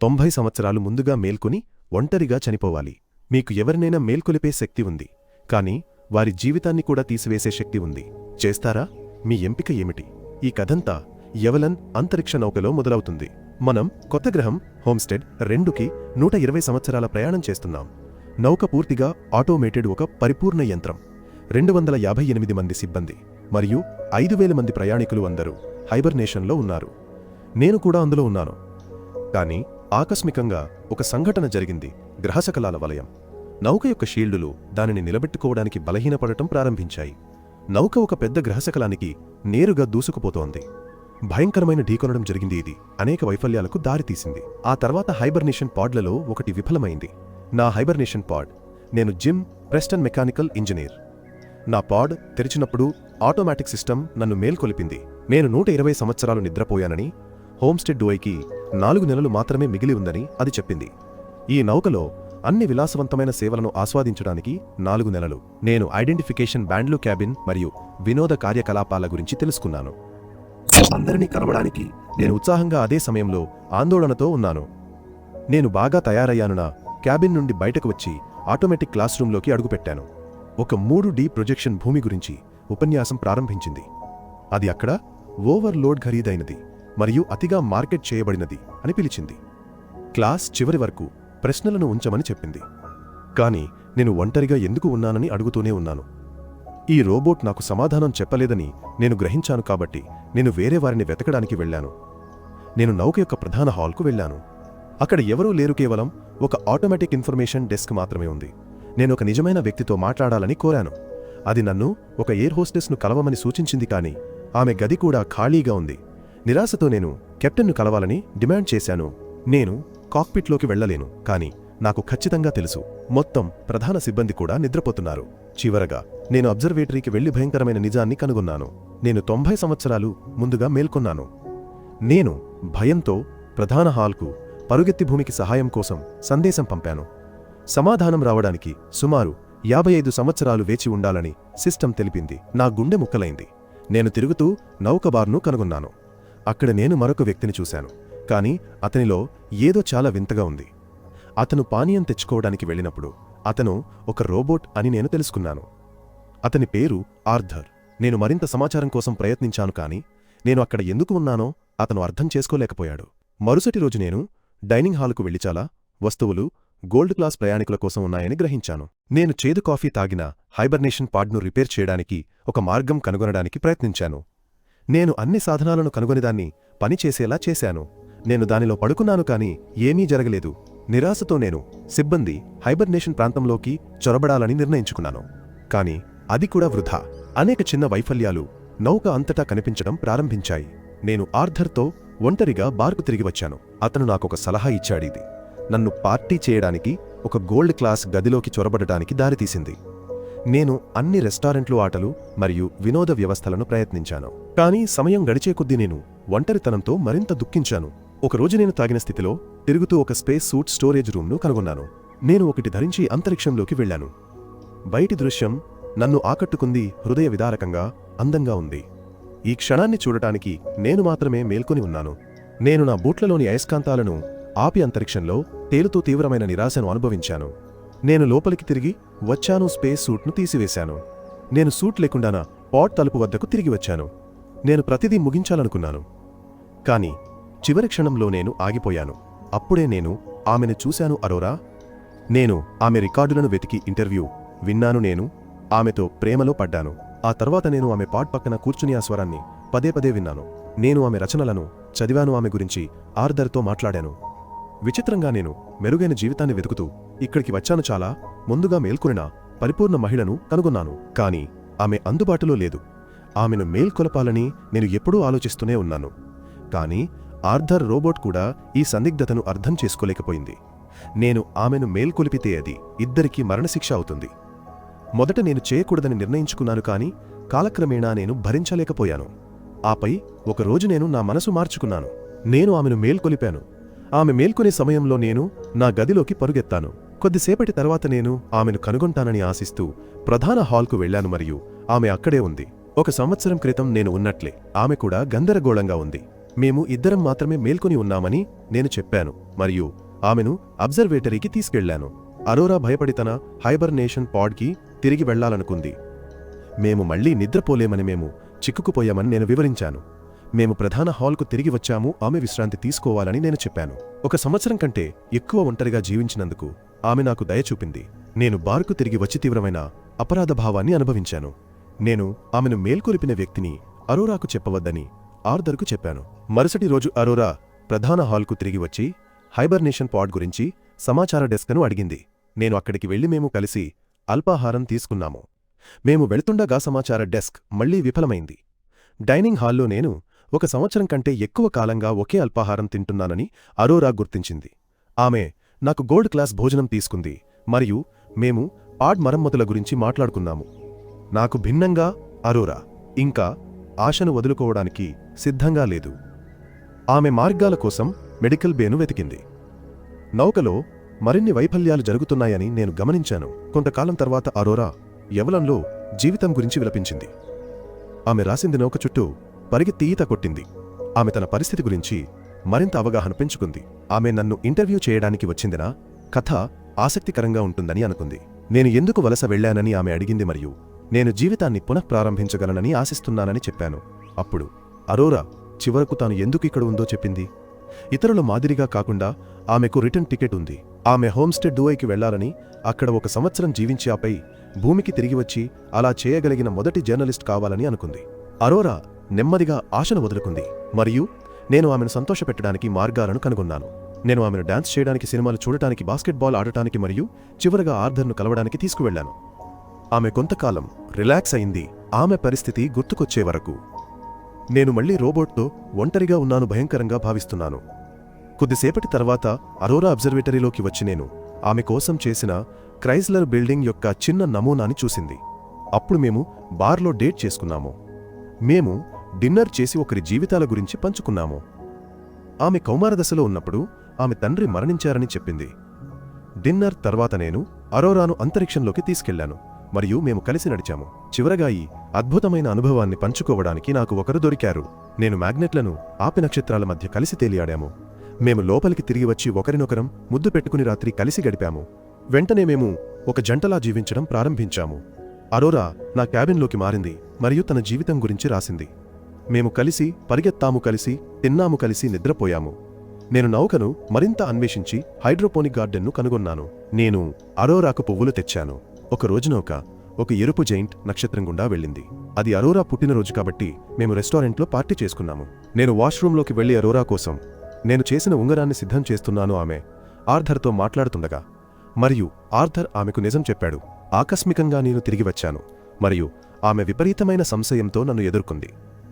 తొంభై సంవత్సరాలు ముందుగా మేల్కొని ఒంటరిగా చనిపోవాలి. మీకు ఎవరినైనా మేల్కొలిపే శక్తి ఉంది. కాని వారి జీవితాన్ని కూడా తీసివేసే శక్తి ఉంది. చేస్తారా? మీ ఎంపిక ఏమిటి? ఈ కథంతా ఎవలన్ అంతరిక్ష నౌకలో మొదలవుతుంది. మనం కొత్త గ్రహం హోమ్స్టెడ్ రెండుకి నూట ఇరవై సంవత్సరాల ప్రయాణం చేస్తున్నాం. నౌక పూర్తిగా ఆటోమేటెడ్ ఒక పరిపూర్ణ యంత్రం. రెండు వందల యాభై ఎనిమిది మంది సిబ్బంది మరియు ఐదు వేల మంది ప్రయాణికులు అందరూ హైబర్నేషన్లో ఉన్నారు. నేను కూడా అందులో ఉన్నాను. కానీ ఆకస్మికంగా ఒక సంఘటన జరిగింది గ్రహశకలాల వలయం. నౌక యొక్క షీల్డులు దానిని నిలబెట్టుకోవడానికి బలహీనపడటం ప్రారంభించాయి. నౌక ఒక పెద్ద గ్రహశకలానికి నేరుగా దూసుకుపోతోంది. భయంకరమైన ఢీకొనడం జరిగింది ఇది. అనేక వైఫల్యాలకు దారితీసింది ఆ తర్వాత హైబర్నేషన్ పాడ్లలో ఒకటి విఫలమైంది. నా హైబర్నేషన్ పాడ్. నేను జిమ్ ప్రెస్టన్ మెకానికల్ ఇంజనీర్. నా పాడ్ తెరిచినప్పుడు ఆటోమేటిక్ సిస్టమ్ నన్ను మేల్కొలిపింది. నేను నూట ఇరవై సంవత్సరాలు నిద్రపోయానని హోమ్స్టెడ్ డోయ్కి నాలుగు నెలలు మాత్రమే మిగిలి ఉందని అది చెప్పింది. ఈ నౌకలో అన్ని విలాసవంతమైన సేవలను ఆస్వాదించడానికి నాలుగు నెలలు. నేను ఐడెంటిఫికేషన్ బ్యాండ్లు క్యాబిన్ మరియు వినోద కార్యకలాపాల గురించి తెలుసుకున్నాను. అందరినీ కలవడానికి నేను ఉత్సాహంగా అదే సమయంలో ఆందోళనతో ఉన్నాను. నేను బాగా తయారయ్యానునా క్యాబిన్ నుండి బయటకు వచ్చి ఆటోమేటిక్ క్లాస్ రూంలోకి అడుగుపెట్టాను. ఒక మూడు డి ప్రొజెక్షన్ భూమి గురించి ఉపన్యాసం ప్రారంభించింది. అది అక్కడ ఓవర్లోడ్ ఖరీదైనది. మరియు అతిగా మార్కెట్ చేయబడినది అని పిలిచింది. క్లాస్ చివరి వరకు ప్రశ్నలను ఉంచమని చెప్పింది. కాని నేను ఒంటరిగా ఎందుకు ఉన్నానని అడుగుతూనే ఉన్నాను. ఈ రోబోట్ నాకు సమాధానం చెప్పలేదని నేను గ్రహించాను కాబట్టి నేను వేరే వారిని వెతకడానికి వెళ్ళాను. నేను నౌక యొక్క ప్రధాన హాల్కు వెళ్ళాను. అక్కడ ఎవరూ లేరు కేవలం ఒక ఆటోమేటిక్ ఇన్ఫర్మేషన్ డెస్క్ మాత్రమే ఉంది. నేను ఒక నిజమైన వ్యక్తితో మాట్లాడాలని కోరాను. అది నన్ను ఒక ఎయిర్ హోస్టెస్ను కలవమని సూచించింది కాని ఆమె గది కూడా ఖాళీగా ఉంది. నిరాశతో నేను కెప్టెన్ను కలవాలని డిమాండ్ చేశాను. నేను కాక్పిట్లోకి వెళ్ళలేను కాని నాకు ఖచ్చితంగా తెలుసు. మొత్తం ప్రధాన సిబ్బంది కూడా నిద్రపోతున్నారు. చివరగా నేను అబ్జర్వేటరీకి వెళ్ళి భయంకరమైన నిజాన్ని కనుగొన్నాను. నేను తొంభై సంవత్సరాలు ముందుగా మేల్కొన్నాను. నేను భయంతో ప్రధాన హాల్కు పరుగెత్తి భూమికి సహాయం కోసం సందేశం పంపాను. సమాధానం రావడానికి సుమారు యాభై ఐదు సంవత్సరాలు వేచి ఉండాలని సిస్టమ్ తెలిపింది. నా గుండె ముక్కలైంది. నేను తిరుగుతూ నౌకబార్ను కనుగొన్నాను. అక్కడ నేను మరొక వ్యక్తిని చూశాను. కాని అతనిలో ఏదో చాలా వింతగా ఉంది. అతను పానీయం తెచ్చుకోవడానికి వెళ్ళినప్పుడు అతను ఒక రోబోట్ అని నేను తెలుసుకున్నాను. అతని పేరు ఆర్థర్. నేను మరింత సమాచారం కోసం ప్రయత్నించాను కాని నేను అక్కడ ఎందుకు ఉన్నానో అతను అర్థం చేసుకోలేకపోయాడు. మరుసటి రోజు నేను డైనింగ్ హాలుకు వెళ్ళిచాలా? వస్తువులు గోల్డ్ క్లాస్ ప్రయాణికుల కోసం ఉన్నాయని గ్రహించాను. నేను చేదు కాఫీ తాగిన హైబర్నేషన్ పాడ్ను రిపేర్ చేయడానికి ఒక మార్గం కనుగొనడానికి ప్రయత్నించాను. నేను అన్ని సాధనాలను కనుగొనిదాన్ని పనిచేసేలా చేశాను. నేను దానిలో పడుకున్నాను కాని ఏమీ జరగలేదు. నిరాశతో నేను సిబ్బంది హైబర్నేషన్ ప్రాంతంలోకి చొరబడాలని నిర్ణయించుకున్నాను. కాని అది కూడా వృధా. అనేక చిన్న వైఫల్యాలు నౌక అంతటా కనిపించడం ప్రారంభించాయి. నేను ఆర్థర్తో ఒంటరిగా బార్కు తిరిగి వచ్చాను. అతను నాకొక సలహా ఇచ్చాడిది నన్ను పార్టీ చేయడానికి ఒక గోల్డ్ క్లాస్ గదిలోకి చొరబడటానికి దారితీసింది. నేను అన్ని రెస్టారెంట్లు ఆటలు మరియు వినోద వ్యవస్థలను ప్రయత్నించాను. కానీ సమయం గడిచే కొద్దీ నేను ఒంటరితనంతో మరింత దుఃఖించాను. ఒకరోజు నేను తాగిన స్థితిలో తిరుగుతూ ఒక స్పేస్ సూట్ స్టోరేజ్ రూమ్ను కనుగొన్నాను. నేను ఒకటి ధరించి అంతరిక్షంలోకి వెళ్ళాను. బయటి దృశ్యం నన్ను ఆకట్టుకుంది హృదయ విదారకంగా అందంగా ఉంది. ఈ క్షణాన్ని చూడటానికి నేను మాత్రమే మేల్కొని ఉన్నాను. నేను నా బూట్లలోని అయస్కాంతాలను ఆపి అంతరిక్షంలో తేలుతూ తీవ్రమైన నిరాశను అనుభవించాను. నేను లోపలికి తిరిగి వచ్చాను స్పేస్ సూట్ను తీసివేశాను. నేను సూట్ లేకుండానా పాట్ తలుపు వద్దకు తిరిగి వచ్చాను. నేను ప్రతిదీ ముగించాలనుకున్నాను. కాని చివరి క్షణంలో నేను ఆగిపోయాను. అప్పుడే నేను ఆమెను చూశాను అరోరా. నేను ఆమె రికార్డులను వెతికి ఇంటర్వ్యూ విన్నాను నేను. ఆమెతో ప్రేమలో పడ్డాను. ఆ తర్వాత నేను ఆమె పాట్ పక్కన కూర్చుని ఆ స్వరాన్ని పదే పదే విన్నాను. నేను ఆమె రచనలను చదివాను ఆమె గురించి ఆర్దర్తో మాట్లాడాను. విచిత్రంగా నేను మెరుగైన జీవితాన్ని వెతుకుతూ ఇక్కడికి వచ్చాను చాలా ముందుగా మేల్కొనిన పరిపూర్ణ మహిళను కనుగొన్నాను. కాని ఆమె అందుబాటులో లేదు. ఆమెను మేల్కొలపాలని నేను ఎప్పుడూ ఆలోచిస్తూనే ఉన్నాను. కాని ఆర్థర్ రోబోట్ కూడా ఈ సందిగ్ధతను అర్థం చేసుకోలేకపోయింది. నేను ఆమెను మేల్కొలిపితే అది ఇద్దరికీ మరణశిక్ష అవుతుంది. మొదట నేను చేయకూడదని నిర్ణయించుకున్నాను కాని కాలక్రమేణా నేను భరించలేకపోయాను. ఆపై ఒకరోజు నేను నా మనసు మార్చుకున్నాను. నేను ఆమెను మేల్కొలిపాను. ఆమె మేల్కొనే సమయంలో నేను నా గదిలోకి పరుగెత్తాను. కొద్దిసేపటి తర్వాత నేను ఆమెను కనుగొంటానని ఆశిస్తూ ప్రధాన హాల్కు వెళ్ళాను మరియు ఆమె అక్కడే ఉంది. ఒక సంవత్సరం క్రితం నేను ఉన్నట్లే ఆమె కూడా గందరగోళంగా ఉంది. మేము ఇద్దరం మాత్రమే మేల్కొని ఉన్నామని నేను చెప్పాను మరియు ఆమెను అబ్జర్వేటరీకి తీసుకెళ్ళాను. అరోరా భయపడి తన హైబర్నేషన్ పాడ్కి తిరిగి వెళ్ళాలనుకుంది మేము మళ్ళీ నిద్రపోలేమని మేము చిక్కుకుపోయామని నేను వివరించాను. మేము ప్రధాన హాల్కు తిరిగి వచ్చాము ఆమె విశ్రాంతి తీసుకోవాలని నేను చెప్పాను. ఒక సంవత్సరం కంటే ఎక్కువ ఒంటరిగా జీవించినందుకు ఆమె నాకు దయ చూపింది. నేను బార్కు తిరిగి వచ్చి తీవ్రమైన అపరాధ భావాన్ని అనుభవించాను. నేను ఆమెను మేల్కొలిపిన వ్యక్తిని అరోరాకు చెప్పవద్దని ఆర్దర్కు చెప్పాను. మరుసటి రోజు అరోరా ప్రధాన హాల్కు తిరిగి వచ్చి హైబర్నేషన్ పాడ్ గురించి సమాచార డెస్క్ను అడిగింది. నేను అక్కడికి వెళ్ళి మేము కలిసి అల్పాహారం తీసుకున్నాము. మేము వెళుతుండగా సమాచార డెస్క్ మళ్ళీ విఫలమైంది. డైనింగ్ హాల్లో నేను ఒక సంవత్సరం కంటే ఎక్కువ కాలంగా ఒకే అల్పాహారం తింటున్నానని అరోరా గుర్తించింది. ఆమె నాకు గోల్డ్ క్లాస్ భోజనం తీసుకుంది. మరియు మేము పాడ్ మరమ్మతుల గురించి మాట్లాడుకున్నాము. నాకు భిన్నంగా అరోరా ఇంకా ఆశను వదులుకోవడానికి సిద్ధంగా లేదు. ఆమె మార్గాల కోసం మెడికల్ బేను వెతికింది. నౌకలో మరిన్ని వైఫల్యాలు జరుగుతున్నాయని నేను గమనించాను. కొంతకాలం తర్వాత అరోరా యవలంలో జీవితం గురించి విలపించింది. ఆమె రాసింది నౌక చుట్టూ పరిగెత్తి ఈత కొట్టింది. ఆమె తన పరిస్థితి గురించి మరింత అవగాహన పెంచుకుంది. ఆమె నన్ను ఇంటర్వ్యూ చేయడానికి వచ్చిందినా కథ ఆసక్తికరంగా ఉంటుందని అనుకుంది. నేను ఎందుకు వలస వెళ్ళానని ఆమె అడిగింది మరియు నేను జీవితాన్ని పునఃప్రారంభించగలనని ఆశిస్తున్నానని చెప్పాను. అప్పుడు అరోరా చివరకు తాను ఎందుకు ఇక్కడ ఉందో చెప్పింది? ఇతరుల మాదిరిగా కాకుండా ఆమెకు రిటర్న్ టికెట్ ఉంది. ఆమె హోమ్స్టే డూఐకి వెళ్ళాలని అక్కడ ఒక సంవత్సరం జీవించి ఆపై భూమికి తిరిగి వచ్చి అలా చేయగలిగిన మొదటి జర్నలిస్ట్ కావాలని అనుకుంది. అరోరా నెమ్మదిగా ఆశను వదులుకుంది. మరియు నేను ఆమెను సంతోషపెట్టడానికి మార్గాలను కనుగొన్నాను. నేను ఆమెను డాన్స్ చేయడానికి సినిమాలు చూడటానికి బాస్కెట్బాల్ ఆడటానికి మరియు చివరగా ఆర్థర్ను కలవడానికి తీసుకువెళ్ళాను ఆమె కొంతకాలం రిలాక్స్ అయింది. ఆమె పరిస్థితి గుర్తుకొచ్చే వరకు. నేను మళ్ళీ రోబోట్తో ఒంటరిగా ఉన్నాను భయంకరంగా భావిస్తున్నాను. కొద్దిసేపటి తర్వాత అరోరా అబ్జర్వేటరీలోకి వచ్చి నేను ఆమె కోసం చేసిన క్రైస్లర్ బిల్డింగ్ యొక్క చిన్న నమూనాని చూసింది. అప్పుడు మేము బార్లో డేట్ చేసుకున్నాము. మేము డిన్నర్ చేసి ఒకరి జీవితాల గురించి పంచుకున్నాము. ఆమె కౌమారదశలో ఉన్నప్పుడు ఆమె తండ్రి మరణించారని చెప్పింది. డిన్నర్ తర్వాత నేను అరోరాను అంతరిక్షంలోకి తీసుకెళ్ళాను మరియు మేము కలిసి నడిచాము. చివరగా ఈ అద్భుతమైన అనుభవాన్ని పంచుకోవడానికి నాకు ఒకరు దొరికారు. నేను మ్యాగ్నెట్లను ఆపి నక్షత్రాల మధ్య కలిసి తేలియాడాము. మేము లోపలికి తిరిగి వచ్చి ఒకరినొకరం ముద్దు పెట్టుకుని రాత్రి కలిసి గడిపాము. వెంటనే మేము ఒక జంటలా జీవించడం ప్రారంభించాము. అరోరా నా క్యాబిన్లోకి మారింది మరియు తన జీవితం గురించి రాసింది. మేము కలిసి పరిగెత్తాము కలిసి తిన్నాము కలిసి నిద్రపోయాము. నేను నౌకను మరింత అన్వేషించి హైడ్రోపోనిక్ గార్డెన్ను కనుగొన్నాను. నేను అరోరాకు పువ్వులు తెచ్చాను. ఒక రోజున ఒక ఒక ఎరుపు జైంట్ నక్షత్రం గుండా వెళ్ళింది. అది అరోరా పుట్టినరోజు కాబట్టి మేము రెస్టారెంట్లో పార్టీ చేసుకున్నాము. నేను వాష్రూంలోకి వెళ్ళి అరోరా కోసం నేను చేసిన ఉంగరాన్ని సిద్ధం చేస్తున్నాను ఆమె ఆర్థర్తో మాట్లాడుతుండగా మరియు ఆర్థర్ ఆమెకు నిజం చెప్పాడు. ఆకస్మికంగా నేను తిరిగి వచ్చాను. మరియు ఆమె విపరీతమైన సంశయంతో నన్ను ఎదుర్కొంది.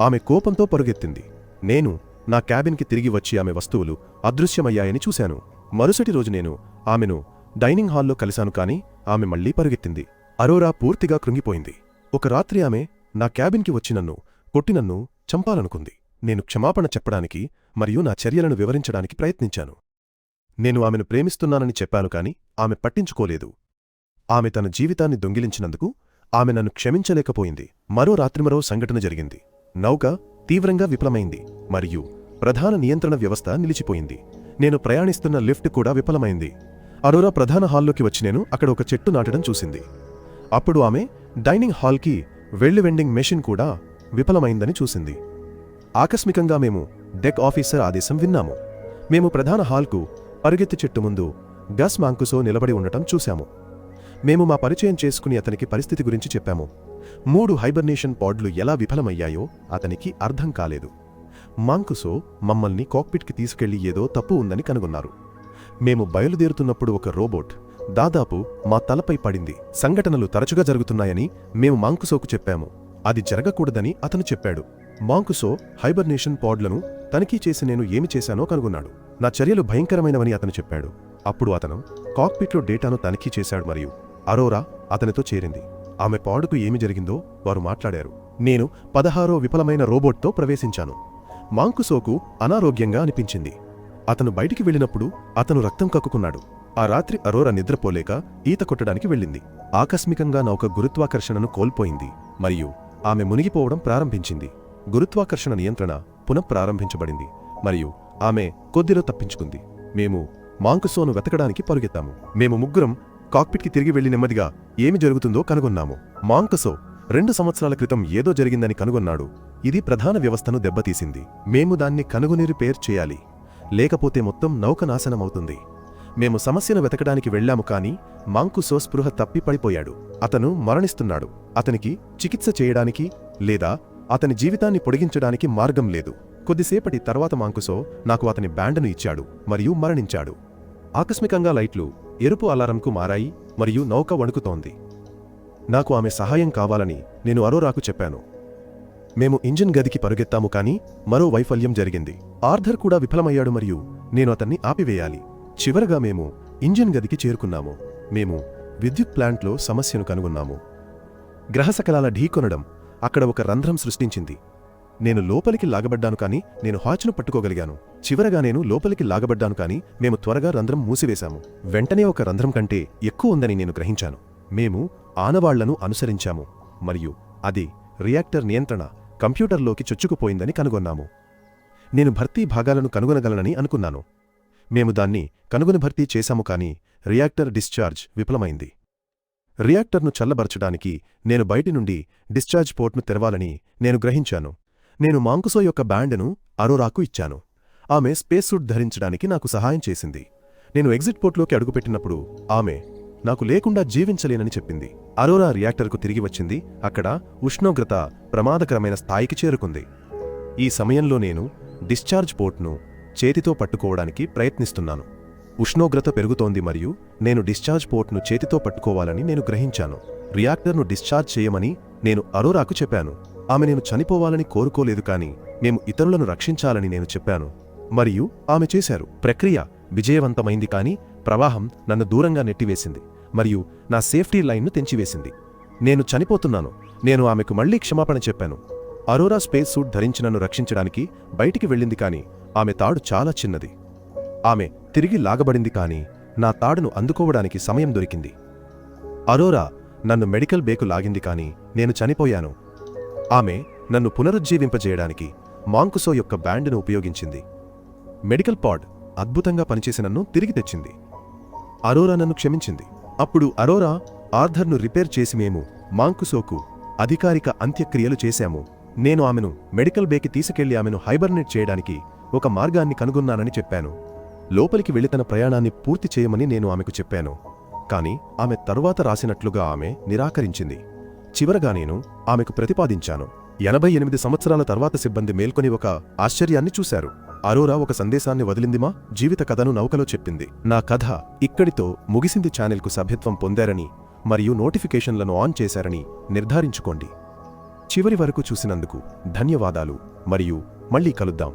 ఆమె కోపంతో పరుగెత్తింది. నేను నా క్యాబిన్కి తిరిగి వచ్చి ఆమె వస్తువులు అదృశ్యమయ్యాయని చూశాను. మరుసటి రోజు నేను ఆమెను డైనింగ్ హాల్లో కలిశాను కాని ఆమె మళ్ళీ పరుగెత్తింది. అరోరా పూర్తిగా కృంగిపోయింది. ఒక రాత్రి ఆమె నా క్యాబిన్కి వచ్చి నన్ను కొట్టి నన్ను చంపాలనుకుంది. నేను క్షమాపణ చెప్పడానికి మరియు నా చర్యలను వివరించడానికి ప్రయత్నించాను. నేను ఆమెను ప్రేమిస్తున్నానని చెప్పాను కాని ఆమె పట్టించుకోలేదు. ఆమె తన జీవితాన్ని దొంగిలించినందుకు ఆమె నన్ను క్షమించలేకపోయింది. మరో రాత్రి మరో సంఘటన జరిగింది. నౌక తీవ్రంగా విఫలమైంది మరియు ప్రధాన నియంత్రణ వ్యవస్థ నిలిచిపోయింది. నేను ప్రయాణిస్తున్న లిఫ్ట్ కూడా విఫలమైంది. అరోరా ప్రధాన హాల్లోకి వచ్చి నేను అక్కడ ఒక చెట్టు నాటడం చూసింది. అప్పుడు ఆమె డైనింగ్ హాల్కి వెళ్ళి వెండింగ్ మెషిన్ కూడా విఫలమైందని చూసింది. ఆకస్మికంగా మేము డెక్ ఆఫీసర్ ఆదేశం విన్నాము. మేము ప్రధాన హాల్కు పరుగెత్తి చెట్టు ముందు గస్ మాంకుసో నిలబడి ఉండటం చూశాము. మేము మా పరిచయం చేసుకుని అతనికి పరిస్థితి గురించి చెప్పాము. మూడు హైబర్నేషన్ పాడ్లు ఎలా విఫలమయ్యాయో అతనికి అర్థం కాలేదు. మాంకుసో మమ్మల్ని కాక్పిట్కి తీసుకెళ్ళి ఏదో తప్పు ఉందని కనుగొన్నారు. మేము బయలుదేరుతున్నప్పుడు ఒక రోబోట్ దాదాపు మా తలపై పడింది. సంఘటనలు తరచుగా జరుగుతున్నాయని మేము మాంకుసోకు చెప్పాము. అది జరగకూడదని అతను చెప్పాడు. మాంకుసో హైబర్నేషన్ పాడ్లను తనిఖీ చేసి నేను ఏమి చేశానో కనుగొన్నాడు. నా చర్యలు భయంకరమైనవని అతను చెప్పాడు. అప్పుడు అతను కాక్పిట్లో డేటాను తనిఖీ చేశాడు మరియు అరోరా అతనితో చేరింది. ఆమె పాడుకు ఏమి జరిగిందో వారు మాట్లాడారు. నేను పదహారో విఫలమైన రోబోట్తో ప్రవేశించాను. మాంకుసోకు అనారోగ్యంగా అనిపించింది. అతను బయటికి వెళ్ళినప్పుడు అతను రక్తం కక్కుకున్నాడు. ఆ రాత్రి అరోరా నిద్రపోలేక ఈత కొట్టడానికి వెళ్ళింది. ఆకస్మికంగా నౌక గురుత్వాకర్షణను కోల్పోయింది మరియు ఆమె మునిగిపోవడం ప్రారంభించింది. గురుత్వాకర్షణ నియంత్రణ పునఃప్రారంభించబడింది మరియు ఆమె కొద్దిలో తప్పించుకుంది. మేము మాంకుసోను వెతకడానికి పరుగెత్తాము. మేము ముగ్గురం కాక్పిట్కి తిరిగి వెళ్ళి నెమ్మదిగా ఏమి జరుగుతుందో కనుగొన్నాము. మాంకసో రెండు సంవత్సరాల క్రితం ఏదో జరిగిందని కనుగొన్నాడు. ఇది ప్రధాన వ్యవస్థను దెబ్బతీసింది. మేము దాన్ని కనుగొని రిపేర్ చేయాలి. లేకపోతే మొత్తం నౌక నాశనమవుతుంది మేము సమస్యను వెతకడానికి వెళ్ళాము కాని మాంకు సోస్పృహ తప్పి పడిపోయాడు అతను మరణిస్తున్నాడు. అతనికి చికిత్స చేయడానికి లేదా అతని జీవితాన్ని పొడిగించడానికి మార్గం లేదు. కొద్దిసేపటి తర్వాత మాంకుసో నాకు అతని బ్యాండ్ను ఇచ్చాడు మరియు మరణించాడు. ఆకస్మికంగా లైట్లు ఎరుపు అలారంకు మారాయి మరియు నౌక వణుకుతోంది. నాకు ఆమె సహాయం కావాలని నేను అరోరాకు చెప్పాను. మేము ఇంజిన్ గదికి పరుగెత్తాము కానీ మరో వైఫల్యం జరిగింది. ఆర్థర్ కూడా విఫలమయ్యాడు మరియు నేను అతన్ని ఆపివేయాలి. చివరగా మేము ఇంజిన్ గదికి చేరుకున్నాము. మేము విద్యుత్ ప్లాంట్లో సమస్యను కనుగొన్నాము. గ్రహశకలాల ఢీకొనడం అక్కడ ఒక రంధ్రం సృష్టించింది. నేను లోపలికి లాగబడ్డాను కాని నేను హాచ్ను పట్టుకోగలిగాను. చివరగా నేను లోపలికి లాగబడ్డాను కాని మేము త్వరగా రంధ్రం మూసివేశాము. వెంటనే ఒక రంధ్రం కంటే ఎక్కువ ఉందని నేను గ్రహించాను. మేము ఆనవాళ్ళను అనుసరించాము మరియు అది రియాక్టర్ నియంత్రణ కంప్యూటర్లోకి చొచ్చుకుపోయిందని కనుగొన్నాము. నేను భర్తీ భాగాలను కనుగొనగలనని అనుకున్నాను. మేము దాన్ని కనుగొని భర్తీ చేశాము కాని రియాక్టర్ డిశ్చార్జ్ విఫలమైంది. రియాక్టర్ను చల్లబరచడానికి నేను బయటి నుండి డిశ్చార్జ్ పోర్ట్ను తెరవాలని నేను గ్రహించాను. నేను మాంకుసో యొక్క బ్యాండ్ను అరోరాకు ఇచ్చాను. ఆమె స్పేస్ సూట్ ధరించడానికి నాకు సహాయం చేసింది. నేను ఎగ్జిట్ పోర్ట్లోకి అడుగుపెట్టినప్పుడు ఆమె నాకు లేకుండా జీవించలేనని చెప్పింది. అరోరా రియాక్టర్కు తిరిగి వచ్చింది. అక్కడ ఉష్ణోగ్రత ప్రమాదకరమైన స్థాయికి చేరుకుంది. ఈ సమయంలో నేను డిశ్చార్జ్ పోర్ట్ను చేతితో పట్టుకోవడానికి ప్రయత్నిస్తున్నాను. ఉష్ణోగ్రత పెరుగుతోంది మరియు నేను డిశ్చార్జ్ పోర్ట్ను చేతితో పట్టుకోవాలని నేను గ్రహించాను. రియాక్టర్ను డిశ్చార్జ్ చేయమని నేను అరోరాకు చెప్పాను. ఆమె నేను చనిపోవాలని కోరుకోలేదు కాని మేము ఇతరులను రక్షించాలని నేను చెప్పాను. మరియు ఆమె చేశారు. ప్రక్రియ విజయవంతమైంది కాని ప్రవాహం నన్ను దూరంగా నెట్టివేసింది. మరియు నా సేఫ్టీ లైన్ను తెంచివేసింది. నేను చనిపోతున్నాను. నేను ఆమెకు మళ్ళీ క్షమాపణ చెప్పాను. అరోరా స్పేస్ సూట్ ధరించి నన్ను రక్షించడానికి బయటికి వెళ్ళింది కాని ఆమె తాడు చాలా చిన్నది. ఆమె తిరిగి లాగబడింది కాని నా తాడును అందుకోవడానికి సమయం దొరికింది. అరోరా నన్ను మెడికల్ బేకు లాగింది కాని నేను చనిపోయాను. ఆమె నన్ను పునరుజ్జీవింపజేయడానికి మాంకుసో యొక్క బ్యాండ్ను ఉపయోగించింది. మెడికల్ పాడ్ అద్భుతంగా పనిచేసి నన్ను తిరిగి తెచ్చింది. అరోరా నన్ను క్షమించింది. అప్పుడు అరోరా ఆర్థర్ను రిపేర్ చేసి మేము మాంకుసోకు అధికారిక అంత్యక్రియలు చేశాము. నేను ఆమెను మెడికల్ బేకి తీసుకెళ్ళి ఆమెను హైబర్నేట్ చేయడానికి ఒక మార్గాన్ని కనుగొన్నానని చెప్పాను. లోపలికి వెళ్ళి తన ప్రయాణాన్ని పూర్తి చేయమని నేను ఆమెకు చెప్పాను. కాని ఆమె తరువాత రాసినట్లుగా ఆమె నిరాకరించింది. చివరగా నేను ఆమెకు ప్రతిపాదించాను. ఎనభై ఎనిమిది సంవత్సరాల తర్వాత సిబ్బంది మేల్కొని ఒక ఆశ్చర్యాన్ని చూశారు. అరోరా ఒక సందేశాన్ని వదిలిందిమా? జీవిత కథను నౌకలో చెప్పింది. నా కథ ఇక్కడితో ముగిసింది ఛానెల్కు సభ్యత్వం పొందారని మరియు నోటిఫికేషన్లను ఆన్ చేశారని నిర్ధారించుకోండి. చివరి వరకు చూసినందుకు ధన్యవాదాలు మరియు మళ్ళీ కలుద్దాం.